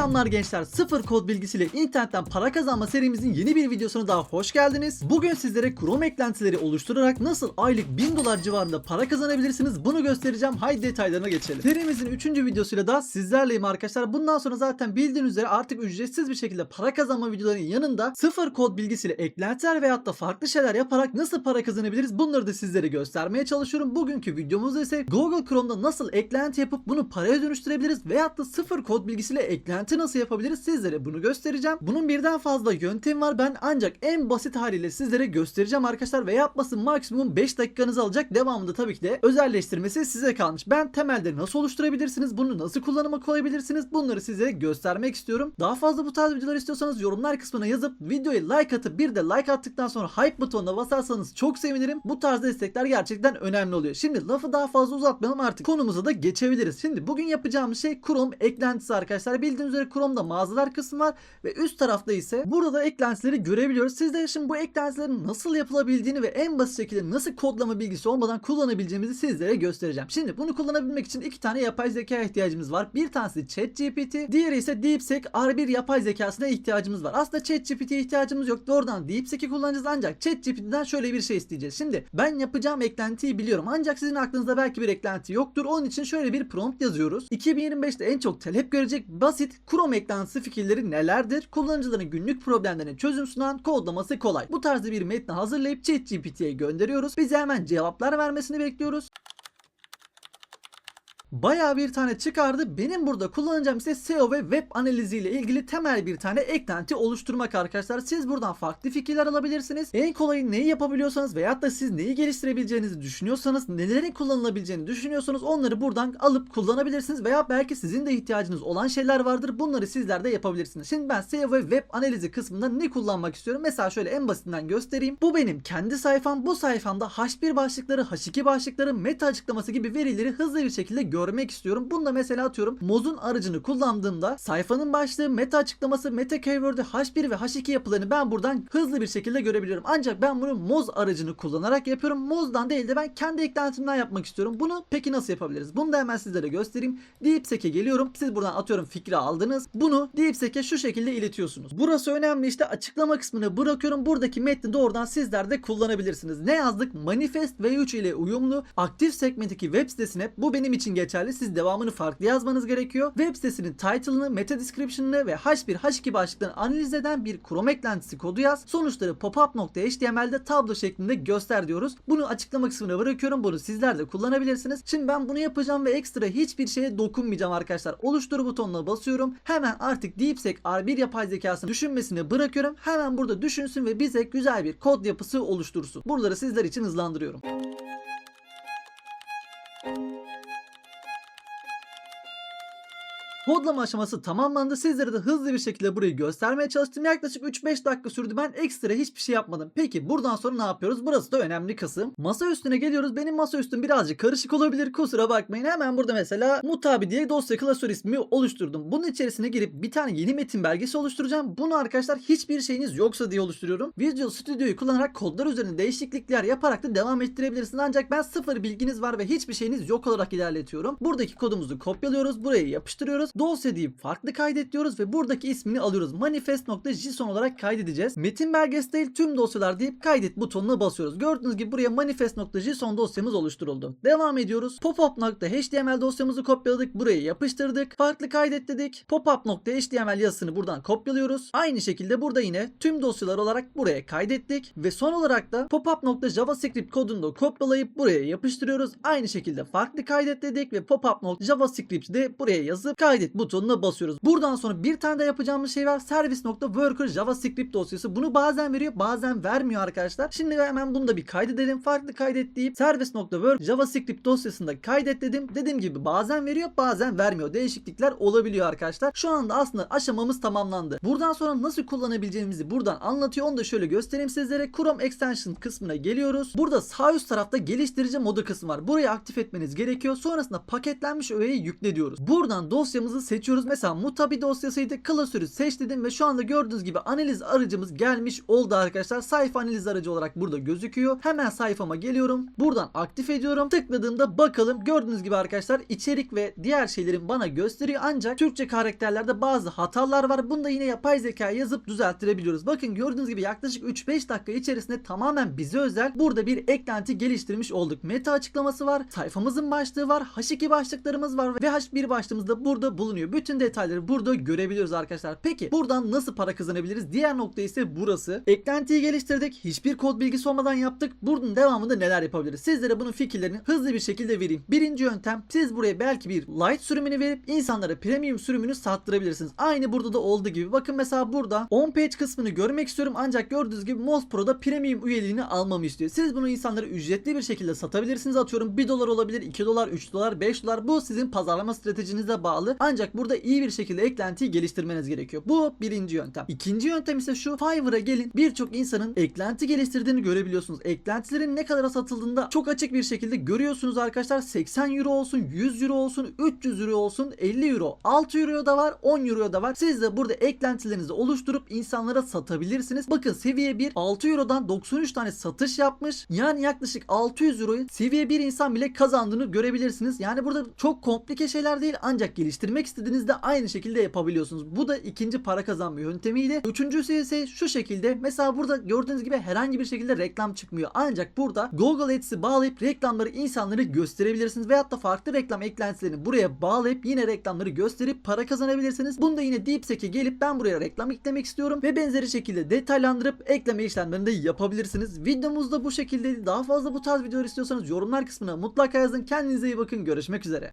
Selamlar gençler. Sıfır kod bilgisiyle internetten para kazanma serimizin yeni bir videosuna daha hoş geldiniz. Bugün sizlere Chrome eklentileri oluşturarak nasıl aylık 1000 dolar civarında para kazanabilirsiniz bunu göstereceğim. Haydi detaylarına geçelim. Serimizin 3. videosuyla da sizlerleyim arkadaşlar. Bundan sonra zaten bildiğiniz üzere artık ücretsiz bir şekilde para kazanma videolarının yanında sıfır kod bilgisiyle eklentiler veyahut da farklı şeyler yaparak nasıl para kazanabiliriz bunları da sizlere göstermeye çalışıyorum. Bugünkü videomuzda ise Google Chrome'da nasıl eklenti yapıp bunu paraya dönüştürebiliriz veyahut da sıfır kod bilgisiyle eklenti nasıl yapabiliriz sizlere bunu göstereceğim. Bunun birden fazla yöntemi var. Ben ancak en basit haliyle sizlere göstereceğim arkadaşlar ve yapması maksimum 5 dakikanızı alacak. Devamında tabii ki de özelleştirmesi size kalmış. Ben temelde nasıl oluşturabilirsiniz, bunu nasıl kullanıma koyabilirsiniz bunları size göstermek istiyorum. Daha fazla bu tarz videolar istiyorsanız yorumlar kısmına yazıp videoyu like atıp bir de like attıktan sonra hype butonuna basarsanız çok sevinirim. Bu tarz destekler gerçekten önemli oluyor. Şimdi lafı daha fazla uzatmayalım artık konumuza da geçebiliriz. Şimdi bugün yapacağımız şey Chrome eklentisi arkadaşlar. Bildiğiniz üzere Chrome'da mağazalar kısmı var ve üst tarafta ise burada eklentileri görebiliyoruz. Siz de şimdi bu eklentilerin nasıl yapılabildiğini ve en basit şekilde nasıl kodlama bilgisi olmadan kullanabileceğimizi sizlere göstereceğim. Şimdi bunu kullanabilmek için iki tane yapay zeka ihtiyacımız var. Bir tanesi ChatGPT, diğeri ise DeepSeek R1 yapay zekasına ihtiyacımız var. Aslında ChatGPT'ye ihtiyacımız yok. Doğrudan DeepSeek'i kullanacağız ancak ChatGPT'den şöyle bir şey isteyeceğiz. Şimdi ben yapacağım eklentiyi biliyorum. Ancak sizin aklınızda belki bir eklenti yoktur. Onun için şöyle bir prompt yazıyoruz. 2025'te en çok talep görecek basit Chrome eklentisi fikirleri nelerdir? Kullanıcıların günlük problemlerine çözüm sunan kodlaması kolay. Bu tarzda bir metni hazırlayıp ChatGPT'ye gönderiyoruz. Bize hemen cevaplar vermesini bekliyoruz. Bayağı bir tane çıkardı. Benim burada kullanacağım ise SEO ve web analizi ile ilgili temel bir tane eklenti oluşturmak arkadaşlar. Siz buradan farklı fikirler alabilirsiniz. En kolayı neyi yapabiliyorsanız veyahut da siz neyi geliştirebileceğinizi düşünüyorsanız, nelerin kullanılabileceğini düşünüyorsanız onları buradan alıp kullanabilirsiniz veya belki sizin de ihtiyacınız olan şeyler vardır. Bunları sizler de yapabilirsiniz. Şimdi ben SEO ve web analizi kısmında ne kullanmak istiyorum? Mesela şöyle en basitinden göstereyim. Bu benim kendi sayfam. Bu sayfamda H1 başlıkları, H2 başlıkları, meta açıklaması gibi verileri hızlı bir şekilde görmek istiyorum. Bunda mesela atıyorum Moz'un aracını kullandığımda sayfanın başlığı, meta açıklaması, meta keyword'ü, H1 ve H2 yapılarını ben buradan hızlı bir şekilde görebiliyorum. Ancak ben bunu Moz aracını kullanarak yapıyorum. Moz'dan değil de ben kendi eklentimden yapmak istiyorum. Bunu peki nasıl yapabiliriz? Bunu da hemen sizlere göstereyim. DeepSeek'e geliyorum. Siz buradan atıyorum fikri aldınız. Bunu DeepSeek'e şu şekilde iletiyorsunuz. Burası önemli işte açıklama kısmını bırakıyorum. Buradaki metni doğrudan sizler de kullanabilirsiniz. Ne yazdık? Manifest V3 ile uyumlu aktif segmentteki web sitesine bu benim için geçerli. Siz devamını farklı yazmanız gerekiyor. Web sitesinin title'ını, meta description'ını ve H1, H2 başlıklarını analiz eden bir Chrome eklentisi kodu yaz. Sonuçları popup.html'de tablo şeklinde göster diyoruz. Bunu açıklama kısmına bırakıyorum. Bunu sizler de kullanabilirsiniz. Şimdi ben bunu yapacağım ve ekstra hiçbir şeye dokunmayacağım arkadaşlar. Oluştur butonuna basıyorum. Hemen artık DeepSeek R1 yapay zekasını düşünmesini bırakıyorum. Hemen burada düşünsün ve bize güzel bir kod yapısı oluştursun. Buraları sizler için hızlandırıyorum. Kodlama aşaması tamamlandı. Sizlere de hızlı bir şekilde burayı göstermeye çalıştım. Yaklaşık 3-5 dakika sürdü. Ben ekstra hiçbir şey yapmadım. Peki buradan sonra ne yapıyoruz? Burası da önemli kısım. Masa üstüne geliyoruz. Benim masa üstüm birazcık karışık olabilir. Kusura bakmayın. Hemen burada mesela Mutabi diye dosya klasör ismi oluşturdum. Bunun içerisine girip bir tane yeni metin belgesi oluşturacağım. Bunu arkadaşlar hiçbir şeyiniz yoksa diye oluşturuyorum. Visual Studio'yu kullanarak kodlar üzerine değişiklikler yaparak da devam ettirebilirsiniz. Ancak ben sıfır bilginiz var ve hiçbir şeyiniz yok olarak ilerletiyorum. Buradaki kodumuzu kopyalıyoruz. Buraya yapıştırıyoruz. Dosya deyip farklı kaydet diyoruz ve buradaki ismini alıyoruz. Manifest.json olarak kaydedeceğiz. Metin belgesi değil tüm dosyalar deyip kaydet butonuna basıyoruz. Gördüğünüz gibi buraya manifest.json dosyamız oluşturuldu. Devam ediyoruz. popup.html dosyamızı kopyaladık. Buraya yapıştırdık. Farklı kaydet dedik. popup.html yazısını buradan kopyalıyoruz. Aynı şekilde burada yine tüm dosyalar olarak buraya kaydettik. Ve son olarak da popup.javascript kodunu da kopyalayıp buraya yapıştırıyoruz. Aynı şekilde farklı kaydet dedik ve popup.javascript'i de buraya yazıp kaydet butonuna basıyoruz. Buradan sonra bir tane de yapacağımız şey var. Service.worker JavaScript dosyası. Bunu bazen veriyor bazen vermiyor arkadaşlar. Şimdi hemen bunu da bir kaydedelim. Farklı kaydet deyip Service.work JavaScript dosyasında kaydet dedim. Dediğim gibi bazen veriyor bazen vermiyor. Değişiklikler olabiliyor arkadaşlar. Şu anda aslında aşamamız tamamlandı. Buradan sonra nasıl kullanabileceğimizi buradan anlatıyor. Onu da şöyle göstereyim sizlere. Chrome Extension kısmına geliyoruz. Burada sağ üst tarafta geliştirici modu kısmı var. Burayı aktif etmeniz gerekiyor. Sonrasında paketlenmiş öğeyi yükle diyoruz. Buradan dosyamızı seçiyoruz. Mesela Mutabi dosyasıydı. Klasörü seç dedim ve şu anda gördüğünüz gibi analiz aracımız gelmiş oldu arkadaşlar. Sayfa analiz aracı olarak burada gözüküyor. Hemen sayfama geliyorum. Buradan aktif ediyorum. Tıkladığımda bakalım gördüğünüz gibi arkadaşlar içerik ve diğer şeylerin bana gösteriyor. Ancak Türkçe karakterlerde bazı hatalar var. Bunu da yine yapay zeka yazıp düzelttirebiliyoruz. Bakın gördüğünüz gibi yaklaşık 3-5 dakika içerisinde tamamen bize özel burada bir eklenti geliştirmiş olduk. Meta açıklaması var. Sayfamızın başlığı var. H2 başlıklarımız var ve H1 başlığımız da burada bulunuyor. Bütün detayları burada görebiliyoruz arkadaşlar. Peki buradan nasıl para kazanabiliriz? Diğer nokta ise burası. Eklentiyi geliştirdik. Hiçbir kod bilgisi olmadan yaptık. Bunun devamında neler yapabiliriz? Sizlere bunun fikirlerini hızlı bir şekilde vereyim. Birinci yöntem siz buraya belki bir light sürümünü verip insanlara premium sürümünü sattırabilirsiniz. Aynı burada da olduğu gibi. Bakın mesela burada on page kısmını görmek istiyorum ancak gördüğünüz gibi Moz Pro'da premium üyeliğini almamı istiyor. Siz bunu insanlara ücretli bir şekilde satabilirsiniz. Atıyorum 1 dolar olabilir, 2 dolar, 3 dolar, 5 dolar. Bu sizin pazarlama stratejinize bağlı. Burada iyi bir şekilde eklentiyi geliştirmeniz gerekiyor. Bu birinci yöntem. İkinci yöntem ise şu. Fiverr'a gelin. Birçok insanın eklenti geliştirdiğini görebiliyorsunuz. Eklentilerin ne kadara satıldığında çok açık bir şekilde görüyorsunuz arkadaşlar. 80 euro olsun, 100 euro olsun, 300 euro olsun, 50 euro, 6 euro da var, 10 euro da var. Siz de burada eklentilerinizi oluşturup insanlara satabilirsiniz. Bakın seviye 1 6 eurodan 93 tane satış yapmış. Yani yaklaşık 600 euroyu seviye 1 insan bile kazandığını görebilirsiniz. Yani burada çok komplike şeyler değil ancak geliştirmek istediğinizde aynı şekilde yapabiliyorsunuz. Bu da ikinci para kazanma yöntemiydi. Üçüncüsü ise şu şekilde. Mesela burada gördüğünüz gibi herhangi bir şekilde reklam çıkmıyor. Ancak burada Google Ads'i bağlayıp reklamları insanlara gösterebilirsiniz. Veyahut da farklı reklam eklentilerini buraya bağlayıp yine reklamları gösterip para kazanabilirsiniz. Bunu da yine DeepSeek'e gelip ben buraya reklam eklemek istiyorum ve benzeri şekilde detaylandırıp ekleme işlemlerini de yapabilirsiniz. Videomuz da bu şekilde. Daha fazla bu tarz videolar istiyorsanız yorumlar kısmına mutlaka yazın. Kendinize iyi bakın. Görüşmek üzere.